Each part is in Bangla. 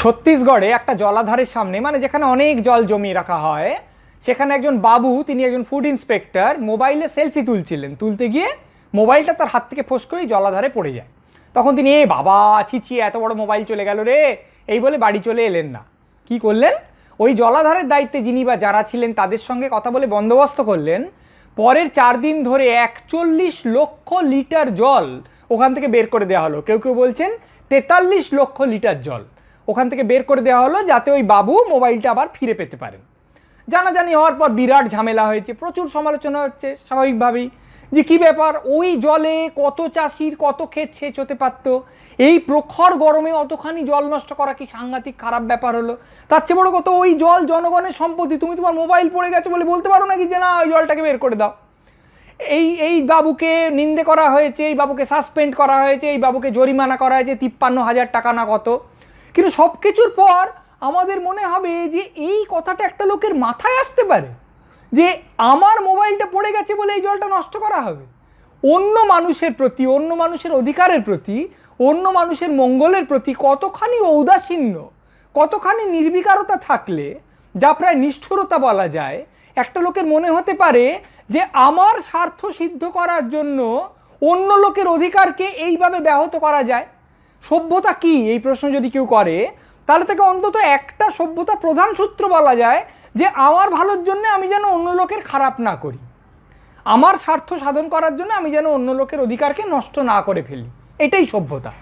ছত্তিশগড়ে একটা জলাধারের সামনে মানে যেখানে অনেক জল জমিয়ে রাখা হয়, সেখানে একজন বাবু, তিনি একজন ফুড ইন্সপেক্টর মোবাইলে সেলফি তুলছিলেন। তুলতে গিয়ে মোবাইলটা তার হাত থেকে ফোস করেই জলাধারে পড়ে যায়। তখন তিনি, এ বাবা ছিছি এত বড় মোবাইল চলে গেল রে। এই বলে বাড়ি চলে এলেন না। কি করলেন? ওই জলাধারের দায়িত্বে যিনি বা যারা ছিলেন, তাদের সঙ্গে কথা বলে বন্দোবস্ত করলেন। পরের চার দিন ধরে একচল্লিশ লক্ষ লিটার জল ওখান থেকে বের করে দেওয়া হলো। কেউ কেউ বলছেন তেতাল্লিশ লক্ষ লিটার জল। ওখান থেকে বের করে দেওয়া হলো যাতে ওই বাবু মোবাইলটা আবার ফিরে পেতে পারেন। জানাজানি হওয়ার পর বিরাট ঝামেলা হয়েছে, প্রচুর সমালোচনা হচ্ছে স্বাভাবিকভাবেই যে কী ব্যাপার, ওই জলে কত চাষির কত ক্ষেত সেচ হতে পারত, এই প্রখর গরমে অতখানি জল নষ্ট করা কি সাংঘাতিক খারাপ ব্যাপার হলো? তার চেয়ে বড় কত ওই জল জনগণের সম্পত্তি, তুমি তোমার মোবাইল পড়ে গেছে বলে বলতে পারো নাকি যে না, ওই জলটাকে বের করে দাও? এই এই বাবুকে নিন্দে করা হয়েছে, এই বাবুকে সাসপেন্ড করা হয়েছে, এই বাবুকে জরিমানা করা হয়েছে, তিপ্পান্ন হাজার টাকা না কত কিন্তু সব কিছুর পর আমাদের মনে হবে যে এই কথাটা একটা লোকের মাথায় আসতে পারে, যে আমার মোবাইলটা পড়ে গেছে বলে এই জলটা নষ্ট করা হবে। অন্য মানুষের প্রতি, অন্য মানুষের অধিকারের প্রতি, অন্য মানুষের মঙ্গলের প্রতি কতখানি ঔদাসীন্য, কতখানি নির্বিকারতা থাকলে যা প্রায় নিষ্ঠুরতা বলা যায়, একটা লোকের মনে হতে পারে যে আমার স্বার্থ সিদ্ধ করার জন্য অন্য লোকের অধিকারকে এইভাবে ব্যাহত করা যায়। সভ্যতা কি? এই প্রশ্ন যদি কেউ করে, তাহলে তাকে অন্তত একটা সভ্যতা প্রধান সূত্র বলা যায় যে, আমার ভালোর জন্য আমি যেন অন্য লোকের খারাপ না করি। আমার স্বার্থ সাধন করার জন্য আমি যেন অন্য লোকের অধিকারকে নষ্ট না করে ফেলি। এটাই সভ্যতা।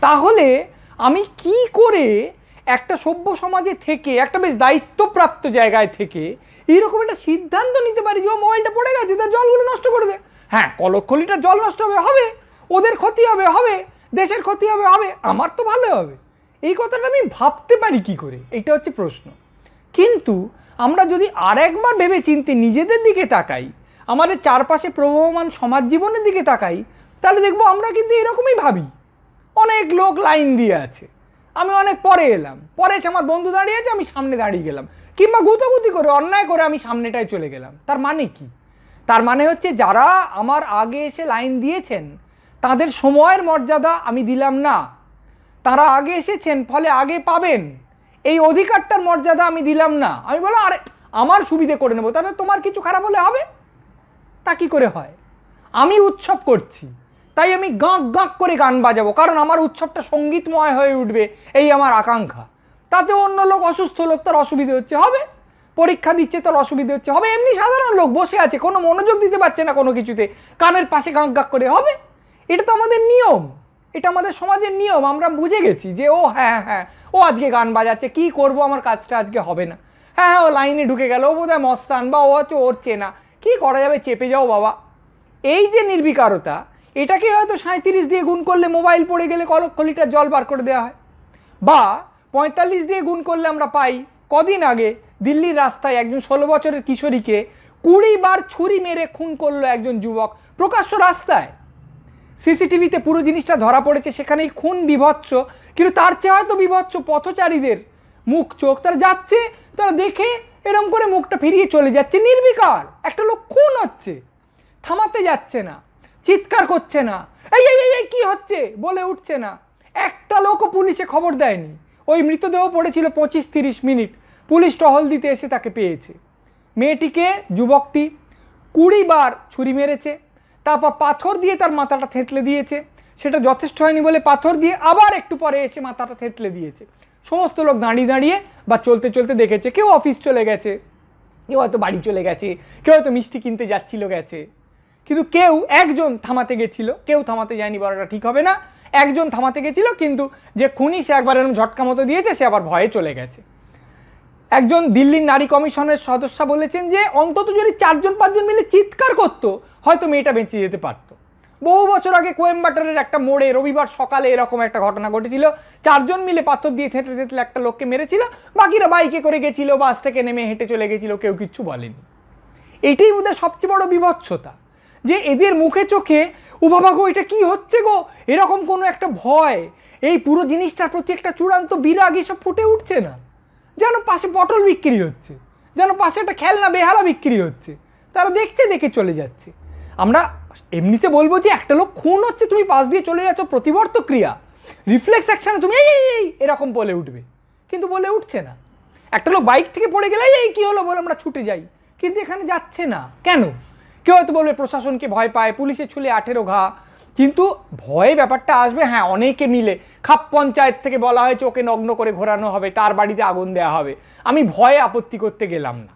তাহলে আমি কি করে একটা সভ্য সমাজে থেকে, একটা বেশ দায়িত্বপ্রাপ্ত জায়গায় থেকে এইরকম একটা সিদ্ধান্ত নিতে পারি যে, ও মোবাইলটা পড়ে গেছে, তার জলগুলো নষ্ট করে দে। হ্যাঁ কলক্ষ লিটার জল নষ্ট হবে হবে। ওদের ক্ষতি হবে হবে। দেশের ক্ষতি হবে হবে, আমার তো ভালো হবে। এই কথাটা আমি ভাবতে পারি কি করে? এটা হচ্ছে প্রশ্ন। কিন্তু আমরা যদি আরেকবার ভেবে চিনতে নিজেদের দিকে তাকাই, আমাদের চারপাশে প্রবহমান সমাজ জীবনের দিকে তাকাই, তাহলে দেখব আমরা কিন্তু এরকমই ভাবি। অনেক লোক লাইন দিয়ে আছে। আমি অনেক পরে এলাম। পরে এসে আমার বন্ধু দাঁড়িয়ে আছে, আমি সামনে দাঁড়িয়ে গেলাম। কিংবা গুতাগুতি করে, অন্যায় করে আমি সামনেটায় চলে গেলাম। তার মানে কি? তার মানে হচ্ছে যারা আমার আগে এসে লাইন দিয়েছেন তাদের সময়ের মর্যাদা আমি দিলাম না। তারা আগে এসেছেন, ফলে আগে পাবেন। এই অধিকারটার মর্যাদা আমি দিলাম না। আমি বললাম, আরে, আমার সুবিধে করে নেব। তাহলে তোমার কিছু খারাপ হলে হবে? তা কি করে হয়? আমি উৎসব করছি। তাই আমি গাঁক গাঁক করে গান বাজাবো, কারণ আমার উৎসবটা সঙ্গীতময় হয়ে উঠবে, এই আমার আকাঙ্ক্ষা। তাতে অন্য লোক অসুস্থ লোক, তার অসুবিধে হচ্ছে, হবে। পরীক্ষা দিচ্ছে, তার অসুবিধে হচ্ছে, হবে। এমনি সাধারণ লোক বসে আছে, কোনো মনোযোগ দিতে পারছে না কোনো কিছুতে। কানের পাশে গাঁক গাঁক করে, হবে। এটা তো আমাদের নিয়ম। এটা আমাদের সমাজের নিয়ম, আমরা বুঝে গেছি যে, ও হ্যাঁ হ্যাঁ ও আজকে গান বাজাচ্ছে, কি করব? আমার কাজটা আজকে হবে না। হ্যাঁ হ্যাঁ ও লাইনে ঢুকে গেল, ও বোধহয় মস্তান বা ও হচ্ছে ওর চেনা। কি করা যাবে? চেপে যাও, বাবা। এই যে নির্বিকারতা, এটাকে হয়তো সাঁত্রিশ দিয়ে গুণ করলে মোবাইল পড়ে গেলে ক লক্ষ লিটার জল বার করে দেওয়া হয়। বা পঁয়তাল্লিশ দিয়ে গুণ করলে আমরা পাই, কদিন আগে দিল্লির রাস্তায় একজন ষোলো বছরের কিশোরীকে কুড়ি বার ছুরি মেরে খুন করল একজন যুবক প্রকাশ্য রাস্তায়। সিসিটিভিতে পুরো জিনিসটা ধরা পড়েছে সেখানেই খুন বিভৎস কিন্তু তার চেয়ে হয়তো বিভৎস পথচারীদের মুখ চোখ। তারা যাচ্ছে তারা দেখে এরম করে মুখটা ফিরিয়ে চলে যাচ্ছে নির্বিকার। একটা লোক খুন হচ্ছে থামাতে যাচ্ছে না চিৎকার করছে না এই এই এই, কি হচ্ছে? বলে উঠছে না। একটা লোকও পুলিশে খবর দেয়নি। ওই মৃতদেহ পড়েছিল পঁচিশ তিরিশ মিনিট। পুলিশ টহল দিতে এসে তাকে পেয়েছে। মেয়েটিকে যুবকটি কুড়ি বার ছুরি মেরেছে। তারপর পাথর দিয়ে তার মাথাটা থেতলে দিয়েছে। সেটা যথেষ্ট হয়নি বলে পাথর দিয়ে আবার একটু পরে এসে মাথাটা থেতলে দিয়েছে। সমস্ত লোক দাঁড়িয়ে দাঁড়িয়ে বা চলতে চলতে দেখেছে, কেউ অফিস চলে গেছে, কেউ হয়তো বাড়ি চলে গেছে, কেউ হয়তো মিষ্টি কিনতে যাচ্ছিল গেছে। কিন্তু কেউ একজন থামাতে গেছিল, কেউ থামাতে যায়নি বলাটা ঠিক হবে না। একজন থামাতে গেছিল, কিন্তু যে খুনি সে একবার এরকম ঝটকা মতো দিয়েছে, সে আবার ভয়ে চলে গেছে। একজন দিল্লির নারী কমিশনের সদস্য বলেছেন যে অন্তত যদি চারজন, পাঁচজন মিলে চিৎকার করতো, হয়তো মেয়েটা বেঁচে যেতে পারতো। বহু বছর আগে কোয়েম্বাটারের একটা মোড়ে রবিবার সকালে এরকম একটা ঘটনা ঘটেছিল। চারজন মিলে পাথর দিয়ে থেতলে থেতলে একটা লোককে মেরেছিল। বাকিরা বাইকে করে গেছিল, বাস থেকে নেমে হেঁটে চলে গেছিল, কেউ কিচ্ছু বলেনি। এটাই ওদের সবচেয়ে বড় বিভৎসতা, যে এদের মুখে চোখে, ও বাবা গো, এটা কি হচ্ছে গো? এরকম কোনো একটা ভয়? এই পুরো জিনিসটার প্রতি একটা চূড়ান্ত বিরাগ এসব ফুটে উঠছে না। যেন পাশে পটল বিক্রি হচ্ছে যেন পাশে একটা খেলনা বেহালা বিক্রি হচ্ছে তারা দেখছে দেখে চলে যাচ্ছে। আমরা এমনিতে বলব যে একটা লোক খুন হচ্ছে তুমি পাশ দিয়ে চলে যাচ্ছ প্রতিবর্ত ক্রিয়া। রিফ্লেক্স অ্যাকশানে তুমি এই এই, এরকম বলে উঠবে কিন্তু বলে উঠছে না। একটা লোক বাইক থেকে পড়ে গেলে এই কী হলো? বলে আমরা ছুটে যাই কিন্তু এখানে যাচ্ছে না। কেন? কেউ হয়তো বলবে প্রশাসনকে ভয় পায় পুলিশের ছুলে আঠেরো ঘা কিন্তু ভয়ে ব্যাপারটা আসবে হ্যাঁ অনেকে মিলে। খাপ পঞ্চায়েত থেকে বলা হয়েছে, ওকে নগ্ন করে ঘোরানো হবে, তার বাড়িতে আগুন দেওয়া হবে। আমি ভয়ে আপত্তি করতে গেলাম না।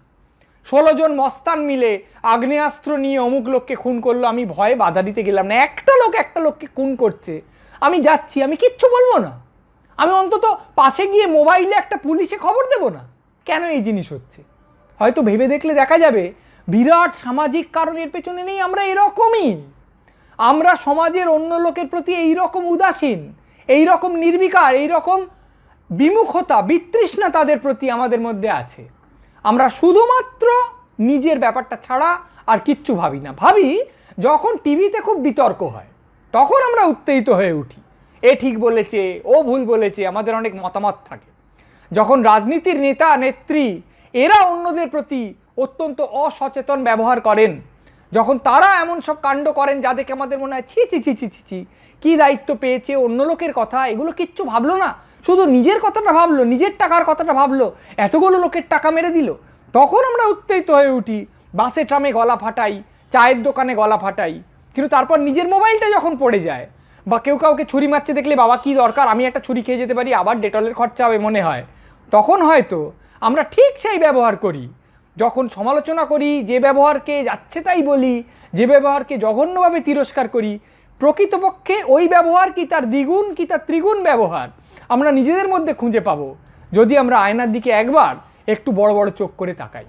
ষোলো জন মস্তান মিলে আগ্নেয়াস্ত্র নিয়ে অমুক লোককে খুন করল, আমি ভয়ে বাধা দিতে গেলাম না। একটা লোক একটা লোককে খুন করছে। আমি যাচ্ছি, আমি কিচ্ছু বলব না। আমি অন্তত পাশে গিয়ে মোবাইলে একটা পুলিশে খবর দেবো না। কেন এই জিনিস হচ্ছে? হয়তো ভেবে দেখলে দেখা যাবে, বিরাট সামাজিক কারণের পেছনে নেই, আমরা এরকমই। আমরা সমাজের অন্য লোকের প্রতি এই রকম উদাসীন এই রকম নির্বিকার এই রকম বিমুখতা, বিতৃষ্ণা তাদের প্রতি আমাদের মধ্যে আছে। আমরা শুধুমাত্র নিজের ব্যাপারটা ছাড়া আর কিচ্ছু ভাবি না। ভাবি, যখন টিভিতে খুব বিতর্ক হয়, তখন আমরা উত্তেজিত হয়ে উঠি। এ ঠিক বলেছে, ও ভুল বলেছে, আমাদের অনেক মতামত থাকে। যখন রাজনীতির নেতা, নেত্রী, এরা অন্যদের প্রতি অত্যন্ত অসচেতন ব্যবহার করেন যখন তারা এমন সব কাণ্ড করেন যা দেখে আমাদের মনে হয় ছি ছি ছি ছি ছি ছি। কী দায়িত্ব পেয়েছে, অন্য লোকের কথা, এগুলো কিচ্ছু ভাবলো না। শুধু নিজের কথাটা ভাবলো, নিজের টাকার কথাটা ভাবলো। এতগুলো লোকের টাকা মেরে দিল। তখন আমরা উত্তেজিত হয়ে উঠি, বাসে, ট্রামে গলা ফাটাই, চায়ের দোকানে গলা ফাটাই। কিন্তু তারপর নিজের মোবাইলটা যখন পড়ে যায়, বা কেউ কাউকে ছুরি মারছে দেখলে, বাবা, কি দরকার? আমি একটা ছুরি খেয়ে যেতে পারি, আবার ডেটলের খরচা হবে, মনে হয়। তখন হয়তো আমরা ঠিক সেই ব্যবহার করি। যখন সমালোচনা করি, যে ব্যবহারকে যাচ্ছে তাই বলি, যে ব্যবহারকে জঘন্যভাবে তিরস্কার করি, প্রকৃতপক্ষে ওই ব্যবহার কি তার দ্বিগুণ কি তার ত্রিগুণ ব্যবহার আমরা নিজেদের মধ্যে খুঁজে পাবো, যদি আমরা আয়নার দিকে একবার একটু বড় বড় চোখ করে তাকাই।